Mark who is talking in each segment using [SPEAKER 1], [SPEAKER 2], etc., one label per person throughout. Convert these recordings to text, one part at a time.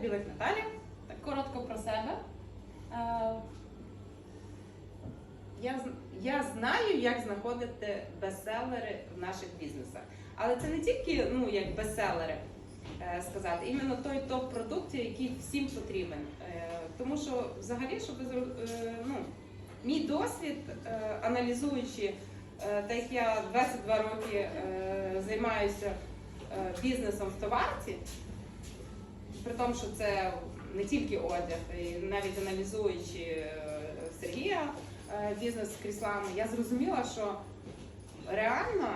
[SPEAKER 1] Білик Наталя. Так коротко про себе. Е, Я, я знаю, як знаходити бестселери в наших бізнесах. Але це не тільки ну, як бестселери е, сказати, іменно той топ продуктів, який всім потрібен. Е, Тому що взагалі, щоб ну, мій досвід, аналізуючи, так як я 22 роки займаюся бізнесом в товарці, при тому, що це не тільки одяг, і навіть аналізуючи е, Сергія е, бізнес з кріслами, я зрозуміла, що реально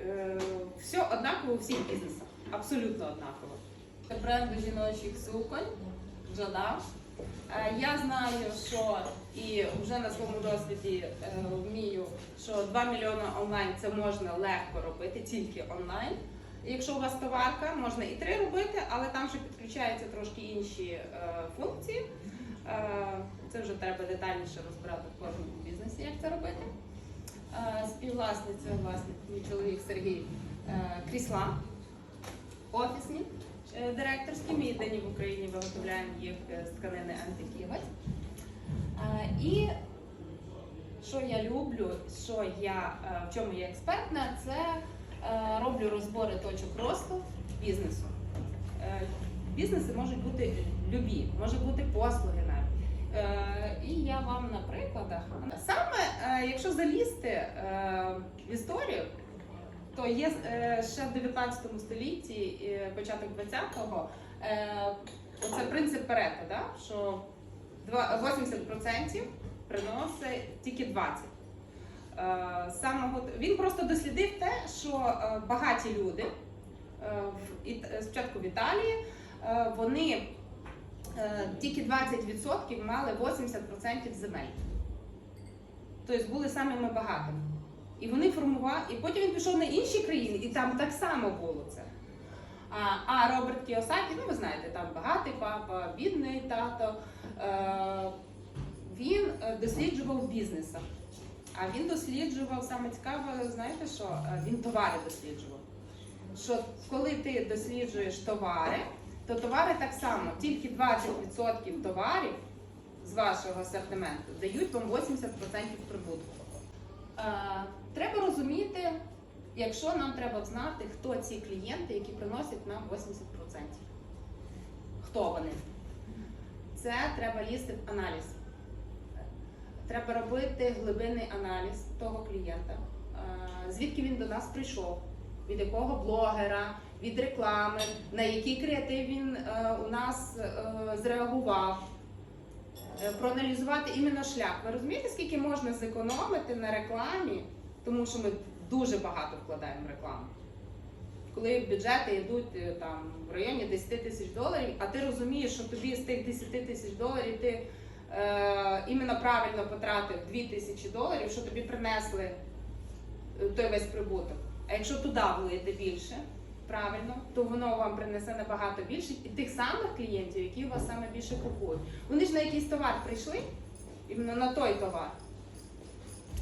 [SPEAKER 1] е, все однаково у всіх бізнесах. Абсолютно однаково.
[SPEAKER 2] Це бренду жіночих суконь Джода. Е, Я знаю, що і вже на своєму досвіді вмію, що 2 мільйони онлайн це можна легко робити, тільки онлайн. Якщо у вас товарка, можна і 3 робити, але там ще підключаються трошки інші е, функції. Е, це вже треба детальніше розбирати в кожному бізнесі, як це робити. Е, співвласниця, власник, мій чоловік Сергій е, крісла офісні е, директорські. Ми єдині в Україні виготовляємо їх з тканини антикіготь. Е, І що я люблю, що я, е, в чому я експертна, це роблю розбори точок росту бізнесу. Е, Бізнеси можуть бути любі, може бути послуги навіть. Е, І я вам на прикладах. Саме е, якщо залізти е, в історію, то є е, ще в 19 столітті, е, початок 20-го, е, оце принцип Парето, да? що 80% приносить тільки 20%. Е, Самого, він просто дослідив те, що е, багаті люди, е, спочатку в Італії, вони тільки 20% мали 80% земель. Тобто були самими багатими. І вони формували, і потім він пішов на інші країни, і там так само було це. А, а Роберт Кіосакі, ну ви знаєте, там багатий папа, бідний тато. Е, він досліджував бізнеса. А він досліджував саме цікаве, знаєте що? Він товари досліджував. Що коли ти досліджуєш товари, то товари так само, тільки 20% товарів з вашого асортименту дають вам 80% прибутку. Треба розуміти, якщо нам треба знати, хто ці клієнти, які приносять нам 80%. Хто вони? Це треба лізти в аналіз. Треба робити глибинний аналіз того клієнта, Е, звідки він до нас прийшов, від якого блогера, від реклами, на який креатив він е, у нас е, зреагував. Проаналізувати іменно шлях. Ви розумієте, скільки можна зекономити на рекламі, тому що ми дуже багато вкладаємо в рекламу. Коли бюджети йдуть там в районі 10 тисяч доларів, а ти розумієш, що тобі з тих 10 тисяч доларів ти іменно правильно потратив 2 тисячі доларів, що тобі принесли е, той весь прибуток. А якщо туди влити більше, правильно, то воно вам принесе набагато більше і тих самих клієнтів, які у вас саме більше купують. Вони ж на якийсь товар прийшли, іменно на той товар.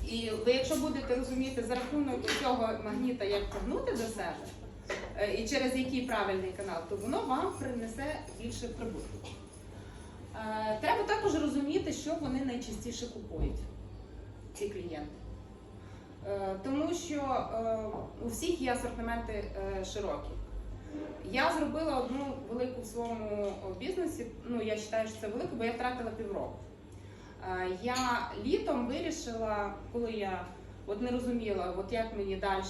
[SPEAKER 2] І ви, якщо будете розуміти за рахунок цього магніта, як тягнути до себе, е, і через який правильний канал, то воно вам принесе більше прибутку. Е, Треба також розуміти, що вони найчастіше купують, ці клієнти. Е, Тому що е, у всіх є асортименти широкі. Я зробила одну велику в своєму бізнесі. Ну, я вважаю, що це велике, бо я втратила півроку. Я літом вирішила, коли я от не розуміла, от як мені далі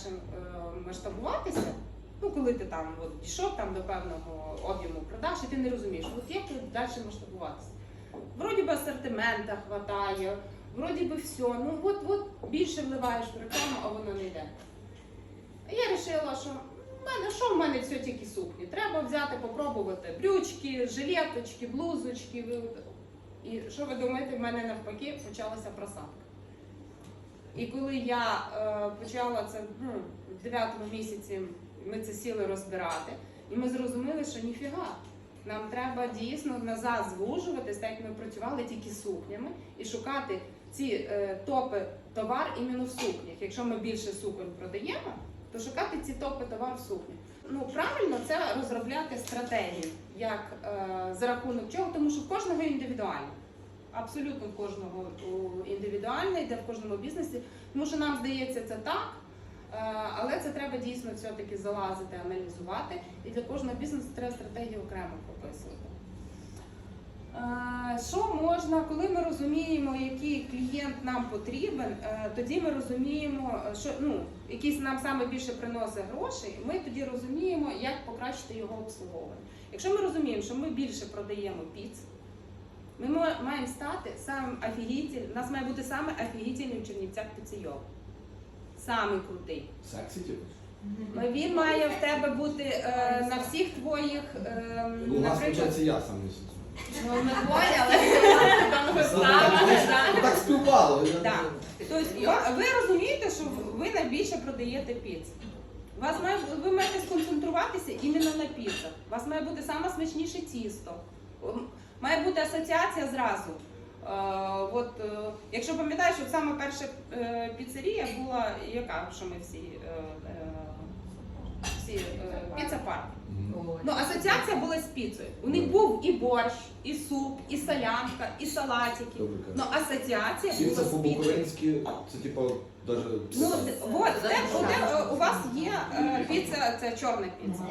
[SPEAKER 2] масштабуватися. Ну, коли ти там от, дійшов там до певного об'єму продаж, і ти не розумієш, от як далі масштабуватися. Вроді би асортимента хватає, вроді би все. Ну от, от більше вливаєш в рекламу, а воно не йде. Я вирішила, що в мене що в мене все тільки сукні. Треба взяти, попробувати брючки, жилеточки, блузочки. І що ви думаєте, в мене навпаки почалася просадка. І коли я е, почала це ну, в 9 місяці, ми це сіли розбирати, і ми зрозуміли, що ніфіга. Нам треба дійсно назад звужуватись, так як ми працювали тільки сукнями, і шукати ці е, топи товар іменно в сукнях. Якщо ми більше суконь продаємо, то шукати ці топи товар в сукнях. Ну правильно це розробляти стратегію, як е, за рахунок чого, тому що в кожного індивідуально. Абсолютно в кожного індивідуально, йде в кожному бізнесі. Тому що нам здається це так, але це треба дійсно все-таки залазити, аналізувати. І для кожного бізнесу треба стратегію окремо прописувати. Е, Що можна, коли ми розуміємо, який клієнт нам потрібен, е, тоді ми розуміємо, е, що ну, якийсь нам саме більше приносить грошей, ми тоді розуміємо, як покращити його обслуговування. Якщо ми розуміємо, що ми більше продаємо піц, ми маємо стати самим офігітель, у нас має бути саме офігітельний в Чернівцях піцейол. Самий крутий.
[SPEAKER 3] Сексі, типу?
[SPEAKER 2] Він має в тебе бути е, на всіх твоїх, е,
[SPEAKER 3] Ну, у нас,
[SPEAKER 2] наприклад,
[SPEAKER 3] виходить, я сам не сексуальний.
[SPEAKER 2] Ну, але
[SPEAKER 3] Ну, так,
[SPEAKER 2] так?
[SPEAKER 3] Так співпало. я-
[SPEAKER 2] Так. Тобто ва- ви розумієте, що ви найбільше продаєте піц. Вас має, ви маєте сконцентруватися іменно на піцах. У вас має бути саме смачніше тісто. М, Має бути асоціація зразу. Е, от, е, якщо пам'ятаєш, от саме перша е, піцерія була яка, що ми всі, всі піца парк. Ну, асоціація була з піцею. У них був і борщ, і суп, і солянка, і салатики. Ну, асоціація була з піцею.
[SPEAKER 3] це типу даже...
[SPEAKER 2] Ну, от, де, де, у вас є е, піца, це чорна піца.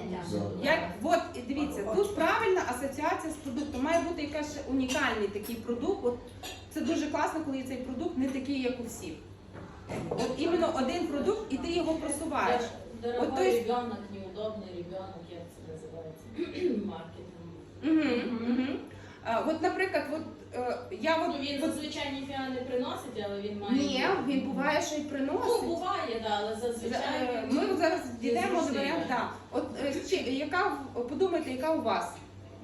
[SPEAKER 2] Як, от, дивіться, тут правильна асоціація з. Має бути якийсь унікальний такий продукт. От, це дуже класно, коли цей продукт не такий, як у всіх. От іменно один продукт, і ти його просуваєш.
[SPEAKER 4] Дорогой
[SPEAKER 2] Вот то есть-
[SPEAKER 4] ребенок, неудобный ребенок, як це називається? Маркетинг.
[SPEAKER 2] Угу, угу. А, от, наприклад, от, е, я
[SPEAKER 4] Ну,
[SPEAKER 2] от,
[SPEAKER 4] він
[SPEAKER 2] от
[SPEAKER 4] зазвичай ніфіга не приносить, але він має.
[SPEAKER 2] ні, він буває, що й
[SPEAKER 4] Ну,
[SPEAKER 2] приносить.
[SPEAKER 4] буває, да, але
[SPEAKER 2] Е,
[SPEAKER 4] зазвичай.
[SPEAKER 2] Ми зараз дійдемо до варіанту.
[SPEAKER 4] варіант.
[SPEAKER 2] Да. От е, чи яка в- подумайте, яка у вас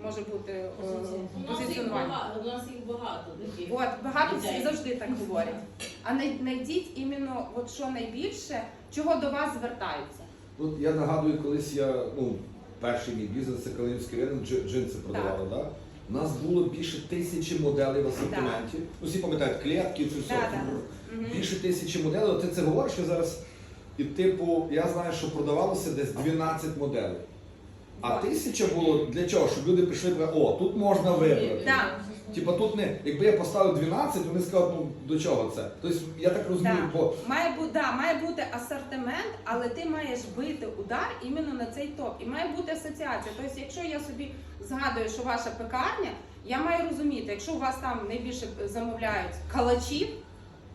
[SPEAKER 2] може бути е,
[SPEAKER 4] У нас їх
[SPEAKER 2] позиціонування?
[SPEAKER 4] багато, у нас їх багато таких.
[SPEAKER 2] От багато всі завжди так говорять. А знайдіть іменно, от що найбільше, чого до вас звертаються.
[SPEAKER 3] От я нагадую, колись я, ну, перший мій бізнес, це Калинівський ринок, джинси продавали, так? Да? У нас було більше тисячі моделей в асортименті. Ну, всі пам'ятають, клітки, це все.
[SPEAKER 2] Да, да.
[SPEAKER 3] Більше тисячі моделей. Ти це говориш, що зараз. І типу, я знаю, що продавалося десь 12 моделей. А тисяча було для чого? Щоб люди б, о, тут можна вибрати.
[SPEAKER 2] Так.
[SPEAKER 3] Типа тут не, якби я поставив 12, вони скажуть, ну до чого це? Тобто я так розумію,
[SPEAKER 2] Так.
[SPEAKER 3] бо
[SPEAKER 2] Має бути, да, має бути асортимент, але ти маєш бити удар іменно на цей топ. І має бути асоціація. Тобто, якщо я собі згадую, що ваша пекарня, я маю розуміти, якщо у вас там найбільше замовляють калачів,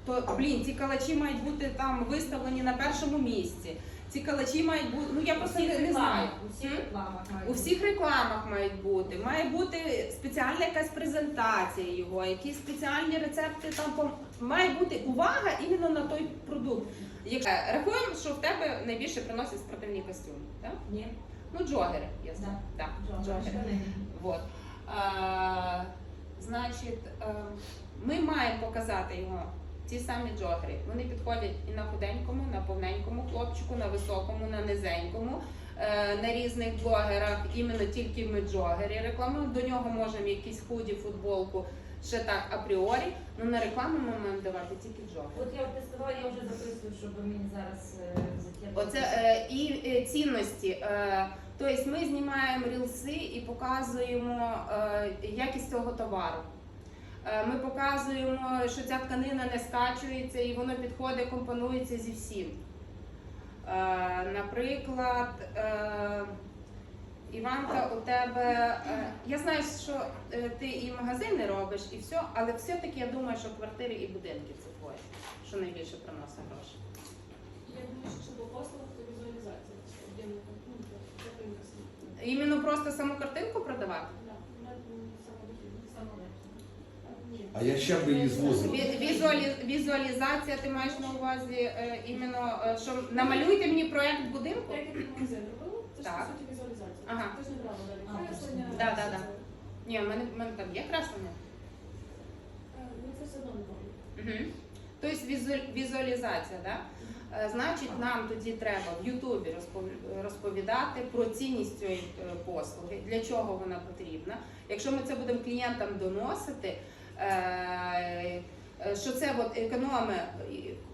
[SPEAKER 2] то блін, ці калачі мають бути там виставлені на першому місці. Ці калачі мають бути. Ну я просто не, не знаю.
[SPEAKER 4] У всіх
[SPEAKER 2] М?
[SPEAKER 4] рекламах мають
[SPEAKER 2] У всіх рекламах мають бути, має бути спеціальна якась презентація його, якісь спеціальні рецепти. Там пом- має бути увага іменно на той продукт. Як Е, рахуємо, що в тебе найбільше приносять спортивні костюми, так?
[SPEAKER 4] Ні.
[SPEAKER 2] Ну, джогери, я знаю. Так, джогери. Вот. А, значить, е, ми маємо показати його. Ті самі джогери. Вони підходять і на худенькому, на повненькому хлопчику, на високому, на низенькому, е, на різних блогерах. Іменно тільки ми джогері рекламуємо. До нього можемо якісь худі, футболку, ще так апріорі. Ну на рекламу ми маємо давати тільки джогери.
[SPEAKER 5] От я представила, я вже записую, щоб мені зараз е, закинути.
[SPEAKER 2] Оце е, і е, цінності. Е, тобто ми знімаємо рілси і показуємо е, якість цього товару. Е, ми показуємо, що ця тканина не скачується і воно підходить, компонується зі всім. Е, наприклад, е, Іванка, у тебе. Я знаю, що ти і магазини робиш, і все, але все-таки я думаю, що квартири і будинки це твоє, що найбільше приносить гроші.
[SPEAKER 6] Я думаю, що по послугах то візуалізація.
[SPEAKER 2] Іменно просто саму картинку продавати?
[SPEAKER 6] Да, вона, ну, самовихідна. Ні.
[SPEAKER 3] А я ще би її звузив.
[SPEAKER 2] Ві- Візуалі... Візуалізація, ти маєш на увазі е, іменно, е, що намалюйте мені проект будинку?
[SPEAKER 6] Так як і магазин робили, це ж
[SPEAKER 2] Так.
[SPEAKER 6] по суті візуалізація.
[SPEAKER 2] Ага.
[SPEAKER 6] Ти ж не брала далі
[SPEAKER 4] А,
[SPEAKER 6] креслення.
[SPEAKER 2] Да, да, да. Ні, в мене, в мене там є креслення.
[SPEAKER 6] Е, Ну це все одно не.
[SPEAKER 2] Угу. Тобто візу- візуалізація, да? Е, Значить, нам тоді треба в Ютубі розпов- розповідати про цінність цієї е, послуги, для чого вона потрібна. Якщо ми це будемо клієнтам доносити, що це от економи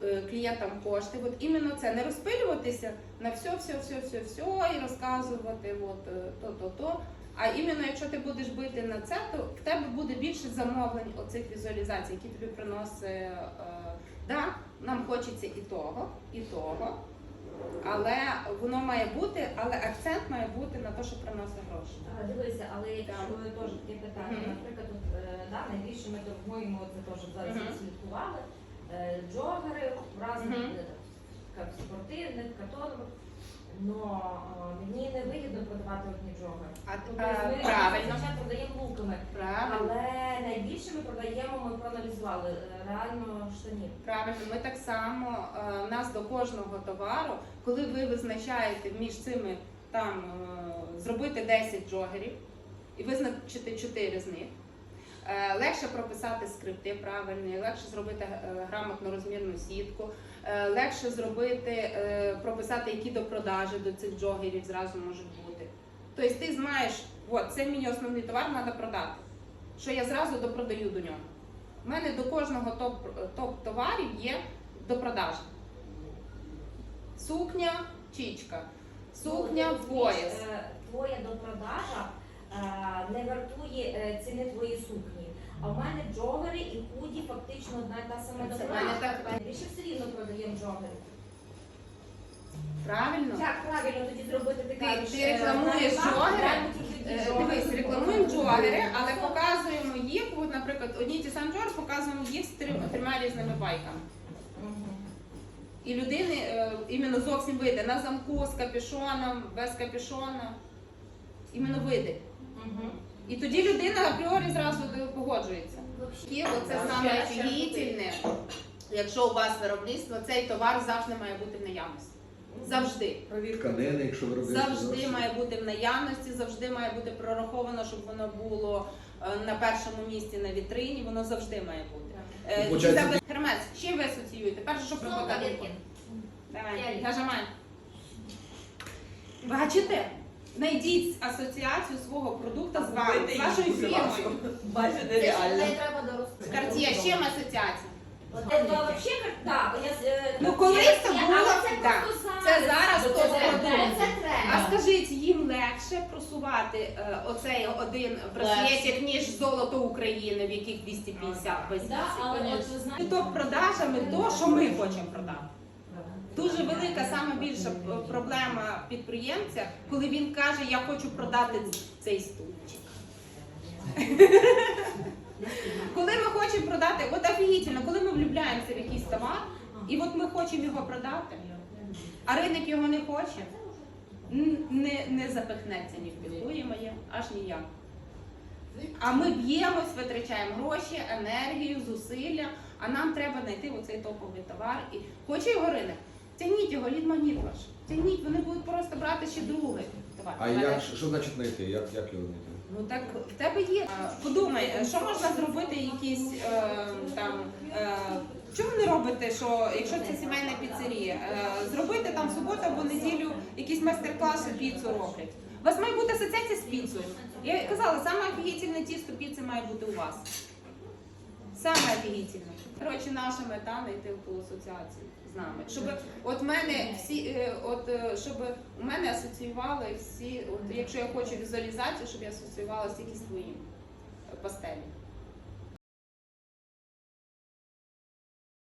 [SPEAKER 2] е, клієнтам кошти. От іменно це не розпилюватися на все, все, все, все, все і розказувати от е, то, то, то. А іменно якщо ти будеш бити на це, то в тебе буде більше замовлень оцих візуалізацій, які тобі приносить. Е, да, нам хочеться і того, і того. Але воно має бути, але акцент має бути на те, що приносить гроші.
[SPEAKER 5] А, Дивися, але якщо теж таке питання, наприклад, е, да, найбільше ми торгуємо, це теж зараз
[SPEAKER 2] Мгм.
[SPEAKER 5] слідкували, е, джогери в разних
[SPEAKER 2] Мгм.
[SPEAKER 5] видах, спортивних, катонових. Но е, мені не вигідно продавати одні джогери.
[SPEAKER 2] А,
[SPEAKER 5] тобто ми
[SPEAKER 2] правильно,
[SPEAKER 5] продаємо луками,
[SPEAKER 2] правильно.
[SPEAKER 5] але найбільше ми продаємо, ми проаналізували е, реально штанів.
[SPEAKER 2] Правильно, ми так само е, нас до кожного товару, коли ви визначаєте між цими там е, зробити 10 джогерів і визначити 4 з них. Е, Легше прописати скрипти правильні, легше зробити е, грамотну розмірну сітку, е, легше зробити, прописати, які до продажі до цих джогерів зразу можуть бути. Тобто ти знаєш, от це мені основний товар, треба продати. Що я зразу допродаю до нього. У мене до кожного топ, топ є до продажі. Сукня, чічка, сукня,
[SPEAKER 5] Ну,
[SPEAKER 2] пояс.
[SPEAKER 5] е, Твоя допродажа не вартує е, ціни твоєї сукні. А в мене джогери і худі фактично одна та сама
[SPEAKER 2] Це в так.
[SPEAKER 5] Більше все рівно продаємо джогери.
[SPEAKER 2] Правильно?
[SPEAKER 5] Як правильно тоді зробити
[SPEAKER 2] Ти,
[SPEAKER 5] таке?
[SPEAKER 2] ти рекламуєш джогери, Е,
[SPEAKER 5] Е,
[SPEAKER 2] Дивись, рекламуємо джогери, але показуємо їх, от, наприклад, одні й ті самі джогери, показуємо їх з трьома, трьома різними байками. І людини е, іменно зовсім вийде на замку з капюшоном, без капюшона. Іменно вийде. І тоді людина апріорі зразу погоджується. І оце саме офігітельне. Якщо у вас виробництво, цей товар завжди має бути в наявності. Завжди.
[SPEAKER 3] Тканини, якщо ви робите.
[SPEAKER 2] Завжди має бути в наявності, завжди має бути прораховано, щоб воно було е, на першому місці на вітрині, воно завжди має бути. Е,
[SPEAKER 3] Ну,
[SPEAKER 2] за- Гермес, з чим ви асоціюєте? Перше, що
[SPEAKER 5] Знову
[SPEAKER 2] Давай,
[SPEAKER 5] Я-
[SPEAKER 2] нажимай. Бачите? Знайдіть асоціацію свого продукту з вами, з вашою фірмою.
[SPEAKER 1] Бачите, реально.
[SPEAKER 5] треба дорости.
[SPEAKER 2] Cartier, з чим асоціація?
[SPEAKER 5] Це вообще, так, я... е,
[SPEAKER 2] Ну, колись це було,
[SPEAKER 5] але це
[SPEAKER 2] так.
[SPEAKER 5] просто
[SPEAKER 2] Це зараз
[SPEAKER 5] Це
[SPEAKER 2] то продукт.
[SPEAKER 5] Це тренд.
[SPEAKER 2] А скажіть, їм легше просувати е, оцей один браслетик, ніж золото України, в яких 250 без
[SPEAKER 6] Да, але от ви знаєте,
[SPEAKER 2] топ продажами то, що ми хочемо продати. Дуже велика, саме більша проблема підприємця, коли він каже, я хочу продати цей стульчик. Коли ми хочемо продати, от офігітельно, коли ми влюбляємося в якийсь товар, і от ми хочемо його продати, а ринок його не хоче, не, не запихнеться ні в підлує моє, аж ніяк. А ми б'ємось, витрачаємо гроші, енергію, зусилля, а нам треба знайти оцей топовий товар. І хоче його ринок, тягніть його, лід-магніт ваш. Тягніть, вони будуть просто брати ще другий товар.
[SPEAKER 3] А як, що значить знайти? Як, як його знайти?
[SPEAKER 2] Ну так в тебе є. А, Подумай, що можна зробити якісь е, там. Е, чому не робите, що якщо це сімейна піцерія, е, зробити там в суботу або неділю якісь майстер-класи піцу роблять. У вас має бути асоціація з піцею. Я казала, саме офігітельне тісто піци має бути у вас. Саме офігітельне. Коротше, наша мета знайти ту асоціацію з нами. Щоб от мене всі, е, от е, щоб у мене асоціювали всі, от якщо я хочу візуалізацію, щоб я асоціювалася тільки з твоїм е, пастелі.